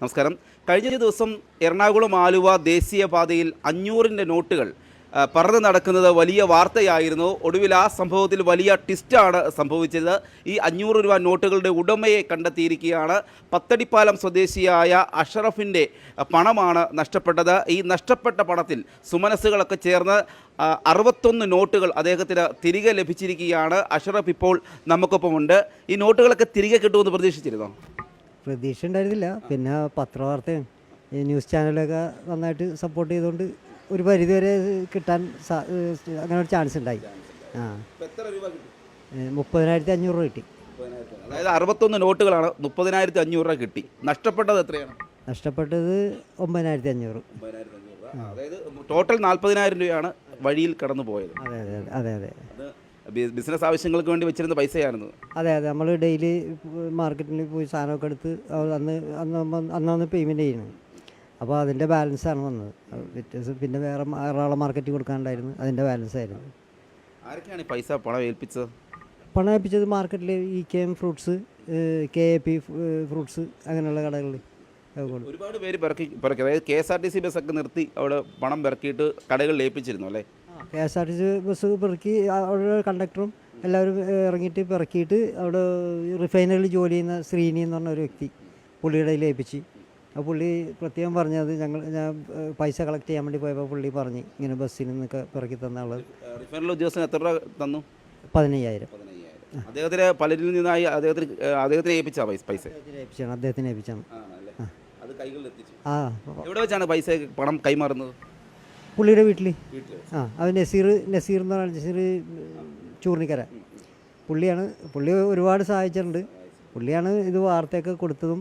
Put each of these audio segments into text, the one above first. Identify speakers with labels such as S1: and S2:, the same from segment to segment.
S1: നമസ്കാരം. കഴിഞ്ഞ ദിവസം എറണാകുളം ആലുവ ദേശീയപാതയിൽ അഞ്ഞൂറിന്റെ നോട്ടുകൾ പറഞ്ഞു നടക്കുന്നത് വലിയ വാർത്തയായിരുന്നു. ഒടുവിൽ ആ സംഭവത്തിൽ വലിയ ട്വിസ്റ്റാണ് സംഭവിച്ചത്. ഈ അഞ്ഞൂറ് രൂപ നോട്ടുകളുടെ ഉടമയെ കണ്ടെത്തിയിരിക്കുകയാണ് പത്തടിപ്പാലം സ്വദേശിയായ അഷറഫിന്റെ പണമാണ് നഷ്ടപ്പെട്ടത്. ഈ നഷ്ടപ്പെട്ട പണത്തിൽ സുമനസ്സുകളൊക്കെ ചേർന്ന് അറുപത്തൊന്ന് നോട്ടുകൾ അദ്ദേഹത്തിന് തിരികെ ലഭിച്ചിരിക്കുകയാണ്. അഷറഫ് ഇപ്പോൾ നമുക്കൊപ്പമുണ്ട്. ഈ നോട്ടുകളൊക്കെ തിരികെ കിട്ടുമെന്ന് പ്രതീക്ഷിച്ചിരുന്നോ?
S2: പ്രതീക്ഷ ഉണ്ടായിരുന്നില്ല. പിന്നെ പത്രവാർത്തയും ഈ ന്യൂസ് ചാനലൊക്കെ നന്നായിട്ട് സപ്പോർട്ട് ചെയ്തുകൊണ്ട് ഒരു പരിധി വരെ കിട്ടാൻ അങ്ങനെ ഒരു ചാൻസ് ഉണ്ടായി. ആ. മുപ്പതിനായിരത്തി അഞ്ഞൂറ് രൂപ കിട്ടി.
S1: അതായത് അറുപത്തൊന്ന് നോട്ടുകളാണ് മുപ്പതിനായിരത്തി അഞ്ഞൂറ് രൂപ കിട്ടി. നഷ്ടപ്പെട്ടത് എത്രയാണ്?
S2: നഷ്ടപ്പെട്ടത് ഒമ്പതിനായിരത്തി അഞ്ഞൂറ്
S1: അതായത് ടോട്ടൽ നാൽപ്പതിനായിരം രൂപയാണ് വഴിയിൽ കടന്നു പോയത്
S2: അതെ അതെ അതെ. അതെ
S1: ബിസിനസ് ആവശ്യങ്ങൾക്ക് വേണ്ടി വെച്ചിരുന്ന പൈസയായിരുന്നു.
S2: അതെ അതെ. നമ്മൾ ഡെയിലി മാർക്കറ്റിൽ പോയി സാധനമൊക്കെ എടുത്ത് അന്ന് അന്ന് അന്ന് പേയ്മെന്റ് ചെയ്യുന്നത് അപ്പോൾ അതിന്റെ ബാലൻസാണ് വന്നത്. വ്യത്യാസം. പിന്നെ വേറെ എറണാകുളം മാർക്കറ്റിൽ കൊടുക്കാനുണ്ടായിരുന്നു. അതിന്റെ ബാലൻസ് ആയിരുന്നു.
S1: ആരൊക്കെയാണ് ഈ പൈസ പണം ഏൽപ്പിച്ചത്?
S2: പണം ഏൽപ്പിച്ചത് മാർക്കറ്റിൽ E K M fruits K A P fruits അങ്ങനെയുള്ള കടകളിൽ
S1: ഒരുപാട് പേര് പിറക്കി പിറക്കി. അതായത് K S R T C ബസ്സൊക്കെ നിർത്തി അവിടെ പണം പിറക്കിയിട്ട് കടകളിൽ ഏൽപ്പിച്ചിരുന്നു അല്ലേ?
S2: K S R T C bus പെറുക്കി അവിടെ കണ്ടക്ടറും എല്ലാവരും ഇറങ്ങിയിട്ട് പിറക്കിയിട്ട് അവിടെ റിഫൈനറിൽ ജോലി ചെയ്യുന്ന ശ്രീനി എന്ന് പറഞ്ഞ ഒരു വ്യക്തി പുള്ളിയുടെ കയ്യിൽ ഏൽപ്പിച്ച്. ആ പുള്ളി പ്രത്യേകം പറഞ്ഞത് ഞങ്ങൾ ഞാൻ പൈസ കളക്ട് ചെയ്യാൻ വേണ്ടി പോയപ്പോൾ പുള്ളി പറഞ്ഞ് ഇങ്ങനെ ബസ്സിൽ നിന്നൊക്കെ പിറക്കി തന്ന ആൾ.
S1: റിഫൈനൽ ഉദ്യോഗസ്ഥന് എത്ര രൂപ തന്നു?
S2: പതിനയ്യായിരം.
S1: അദ്ദേഹത്തിന് പലരിൽ നിന്നായി അദ്ദേഹത്തിന് അദ്ദേഹത്തിന് ഏൽപ്പിച്ചാ പൈസ പൈസ?
S2: ഏൽപ്പിച്ചാണ് അദ്ദേഹത്തിന് ഏൽപ്പിച്ചാണ്?
S1: അത് കൈകളിൽ എത്തിച്ചു
S2: ആ.
S1: എവിടെ വെച്ചാണ് പൈസ പണം കൈമാറുന്നത്?
S2: പുള്ളിയുടെ വീട്ടിൽ ആ അത് നസീർ നസീർ എന്ന് പറഞ്ഞ നസീർ ചൂർണിക്കര. പുള്ളിയാണ് പുള്ളി ഒരുപാട് സഹായിച്ചിട്ടുണ്ട്. പുള്ളിയാണ് ഇത് വാർത്തയൊക്കെ കൊടുത്തതും.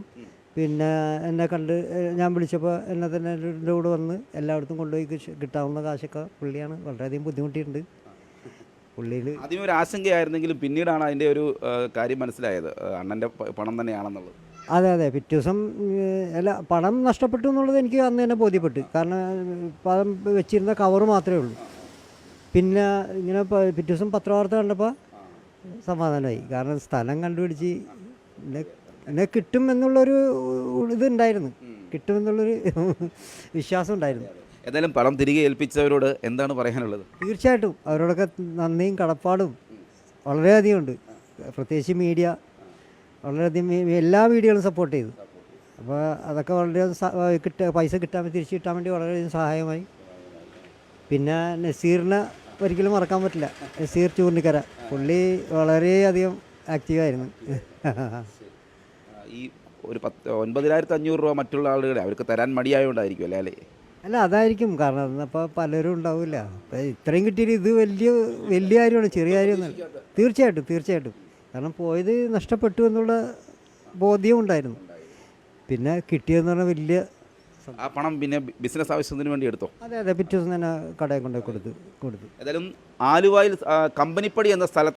S2: പിന്നെ എന്നെ കണ്ട് ഞാൻ വിളിച്ചപ്പോൾ എന്നെ തന്നെ എന്റെ കൂടെ വന്ന് എല്ലായിടത്തും കൊണ്ടുപോയി കിട്ടാവുന്ന കാശൊക്കെ പുള്ളിയാണ് വളരെയധികം ബുദ്ധിമുട്ടിയിട്ടുണ്ട്. പുള്ളിയിൽ
S1: ആദ്യം ഒരു ആശങ്കയായിരുന്നെങ്കിലും പിന്നീടാണ് അതിന്റെ ഒരു കാര്യം മനസ്സിലായത്. അണ്ണന്റെ പണം തന്നെയാണെന്നുള്ളത്.
S2: അതെ അതെ. പിറ്റേ ദിവസം അല്ല പണം നഷ്ടപ്പെട്ടു എന്നുള്ളത് എനിക്ക് അന്ന് തന്നെ ബോധ്യപ്പെട്ടു. കാരണം പണം വെച്ചിരുന്ന കവർ മാത്രമേ ഉള്ളൂ. പിന്നെ ഇങ്ങനെ പിറ്റേ ദിവസം പത്രവാർത്ത കണ്ടപ്പോൾ സമാധാനമായി. കാരണം സ്ഥലം കണ്ടുപിടിച്ച് എന്നെ എന്നെ കിട്ടും എന്നുള്ളൊരു ഇതുണ്ടായിരുന്നു. കിട്ടുമെന്നുള്ളൊരു വിശ്വാസം ഉണ്ടായിരുന്നു.
S1: എന്തായാലും പണം തിരികെ ഏൽപ്പിച്ചവരോട് എന്താണ് പറയാനുള്ളത്?
S2: തീർച്ചയായിട്ടും. അവരോടൊക്കെ നന്ദിയും കടപ്പാടും വളരെയധികം ഉണ്ട്. പ്രത്യേകിച്ച് മീഡിയ വളരെയധികം എല്ലാ വീടുകളും സപ്പോർട്ട് ചെയ്തു. അപ്പോൾ അതൊക്കെ വളരെ കിട്ട പൈസ കിട്ടാൻ തിരിച്ചു തിരിച്ച് കിട്ടാൻ വേണ്ടി വളരെയധികം സഹായമായി. പിന്നെ നസീറിനെ ഒരിക്കലും മറക്കാൻ പറ്റില്ല. നസീർ ചൂർണിക്കര. പുള്ളി വളരെയധികം ആക്റ്റീവായിരുന്നു
S1: ഈ ഒരു പത്ത് ഒൻപതിനായിരത്തി അഞ്ഞൂറ് രൂപ മറ്റുള്ള ആളുകളെ അവർക്ക് തരാൻ മടിയായോണ്ടായിരിക്കും അല്ലേ അല്ലേ?
S2: അല്ല അതായിരിക്കും കാരണം. അപ്പോൾ പലരും ഉണ്ടാവില്ല. ഇത്രയും കിട്ടിയിട്ട് ഇത് വലിയ വലിയ കാര്യമാണ് ചെറിയ കാര്യമൊന്നും തീർച്ചയായിട്ടും തീർച്ചയായിട്ടും. കാരണം പോയത് നഷ്ടപ്പെട്ടു എന്നുള്ള ബോധ്യം ഉണ്ടായിരുന്നു. പിന്നെ കിട്ടിയതെന്ന് പറഞ്ഞാൽ വലിയ
S1: ആ പണം പിന്നെ ബിസിനസ് ആവശ്യത്തിന് വേണ്ടി എടുത്തോ?
S2: അതെ അതെ പിറ്റേ ദിവസം തന്നെ കടയിൽ കൊണ്ടുപോയി കൊടുത്തു കൊടുത്തു.
S1: ഏതായാലും ആലുവയിൽ കമ്പനിപ്പടി എന്ന സ്ഥലത്ത്